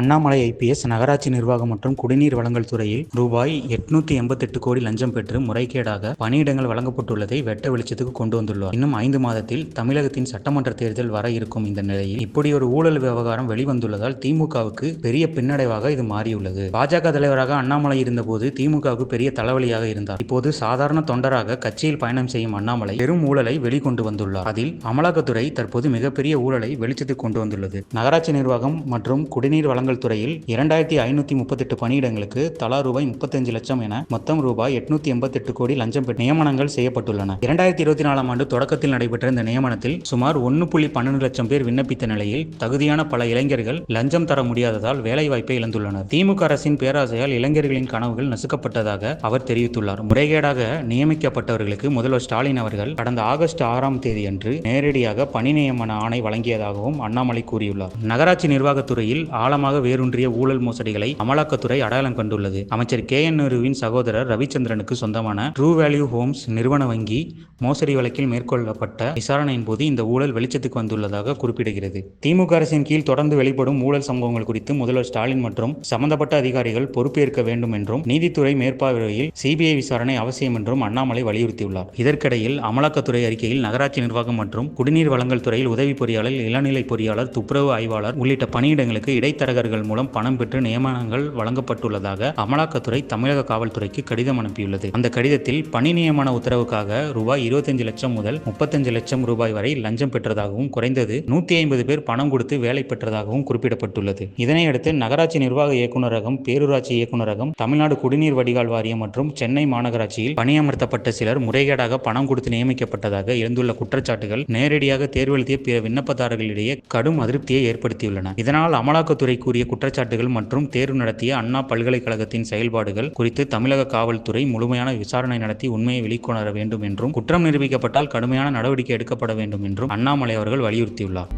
Annamalai IPS நகராட்சி நிர்வாகம் மற்றும் குடிநீர் வழங்கல் துறையில் ரூபாய் எட்நூத்தி எண்பத்தெட்டு கோடி லஞ்சம் பெற்று முறைகேடாக பணியிடங்கள் வழங்கப்பட்டுள்ளதை வெட்ட வெளிச்சத்துக்கு கொண்டு வந்துள்ளார். இன்னும் ஐந்து மாதத்தில் தமிழகத்தின் சட்டமன்ற தேர்தல் வர இருக்கும் இந்த நிலையில் இப்படி ஒரு ஊழல் விவகாரம் வெளிவந்துள்ளதால் திமுகவுக்கு பெரிய பின்னடைவாக இது மாறியுள்ளது. பாஜக தலைவராக அண்ணாமலை இருந்தபோது திமுகவுக்கு பெரிய தலைவலியாக இருந்தார். இப்போது சாதாரண தொண்டராக கட்சியில் பயணம் செய்யும் அண்ணாமலை பெரும் ஊழலை வெளிக்கொண்டு வந்துள்ளார். அதில் அமலாக்கத்துறை தற்போது மிகப்பெரிய ஊழலை வெளிச்சத்துக்கு கொண்டு வந்துள்ளது. நகராட்சி நிர்வாகம் மற்றும் குடிநீர் வழங்கல் துறையில் இரண்டாயிரத்தி ஐநூத்தி முப்பத்தெட்டு பணியிடங்களுக்கு தலா ரூபாய் முப்பத்தஞ்சு லட்சம் என மொத்தம் ரூபாய் எட்நூத்தி எண்பத்தெட்டு கோடி லஞ்சம் நியமனங்கள் செய்யப்பட்டுள்ளன. இரண்டாயிரத்தி இருபத்தி நாலாம் ஆண்டு தொடக்கத்தில் நடைபெற்ற இந்த நியமனத்தில் சுமார் ஒன்று புள்ளி பன்னெண்டு லட்சம் பேர் விண்ணப்பித்த நிலையில் தகுதியான பல இளைஞர்கள் லஞ்சம் தர முடியாததால் வேலைவாய்ப்பை இழந்துள்ளனர். திமுக அரசின் பேராசையால் இளைஞர்களின் கனவுகள் நசுக்கப்பட்டதாக அவர் தெரிவித்துள்ளார். முறைகேடாக நியமிக்கப்பட்டவர்களுக்கு முதல்வர் ஸ்டாலின் அவர்கள் கடந்த ஆகஸ்ட் ஆறாம் தேதியன்று நேரடியாக பணி நியமன ஆணை வழங்கியதாகவும் அண்ணாமலை கூறியுள்ளார். நகராட்சி நிர்வாகத்துறையில் ஆழமாக வேரூன்றிய ஊழல் மோசடிகளை அமலாக்கத்துறை அடையாளம் கண்டுள்ளது. அமைச்சர் கே. என். நேருவின் சகோதரர் ரவிச்சந்திரனுக்கு சொந்தமான ட்ரூ வேல்யூ ஹோம்ஸ் நிறுவன வங்கி மோசடி வழக்கில் மேற்கொள்ளப்பட்ட விசாரணையின் போது இந்த ஊழல் வெளிச்சத்துக்கு வந்துள்ளதாக குறிப்பிடுகிறது. திமுக அரசின் கீழ் தொடர்ந்து வெளிப்படும் ஊழல் சம்பவங்கள் குறித்து முதல்வர் ஸ்டாலின் மற்றும் சம்பந்தப்பட்ட அதிகாரிகள் பொறுப்பேற்க வேண்டும் என்றும் நீதித்துறை மேற்பார்வையில் சிபிஐ விசாரணை அவசியம் என்றும் அண்ணாமலை வலியுறுத்தியுள்ளார். இதற்கிடையில் அமலாக்கத்துறை அறிக்கையில் நகராட்சி நிர்வாகம் மற்றும் குடிநீர் வழங்கல் துறையில் உதவி பொறியாளர் இளநிலை பொறியாளர் துப்புரவு ஆய்வாளர் உள்ளிட்ட பணியிடங்களுக்கு இடைத்தரகர் அதிகாரிகள் மூலம் பணம் பெற்று நியமனங்கள் வழங்கப்பட்டுள்ளதாக அமலாக்கத்துறை தமிழக காவல்துறைக்கு கடிதம் அனுப்பியுள்ளது. அந்த கடிதத்தில் பணி நியமன உத்தரவுக்காக ரூபாய் இருபத்தஞ்சு லட்சம் முதல் முப்பத்தஞ்சு லட்சம் ரூபாய் வரை லஞ்சம் பெற்றதாகவும் குறைந்தது நூத்தி ஐம்பது பேர் பணம் கொடுத்து வேலை பெற்றதாகவும் குறிப்பிடப்பட்டுள்ளது. இதனையடுத்து நகராட்சி நிர்வாக இயக்குநரகம் பேரூராட்சி இயக்குநரகம் தமிழ்நாடு குடிநீர் வடிகால் வாரியம் மற்றும் சென்னை மாநகராட்சியில் பணியமர்த்தப்பட்ட சிலர் முறைகேடாக பணம் கொடுத்து நியமிக்கப்பட்டதாக எழுந்துள்ள குற்றச்சாட்டுகள் நேரடியாக தேர்வெழுதிய பிற விண்ணப்பதாரர்களிடையே கடும் அதிருப்தியை ஏற்படுத்தியுள்ளன. இதனால் அமலாக்கத்துறை கூறிய குற்றச்சாட்டுகள் மற்றும் தேர்வு நடத்திய அண்ணா பல்கலைக்கழகத்தின் செயல்பாடுகள் குறித்து தமிழக காவல்துறை முழுமையான விசாரணை நடத்தி உண்மையை வெளிக்கொணர வேண்டும் என்றும் குற்றம் நிரூபிக்கப்பட்டால் கடுமையான நடவடிக்கை எடுக்கப்பட வேண்டும் என்றும் அண்ணாமலை அவர்கள் வலியுறுத்தியுள்ளார்.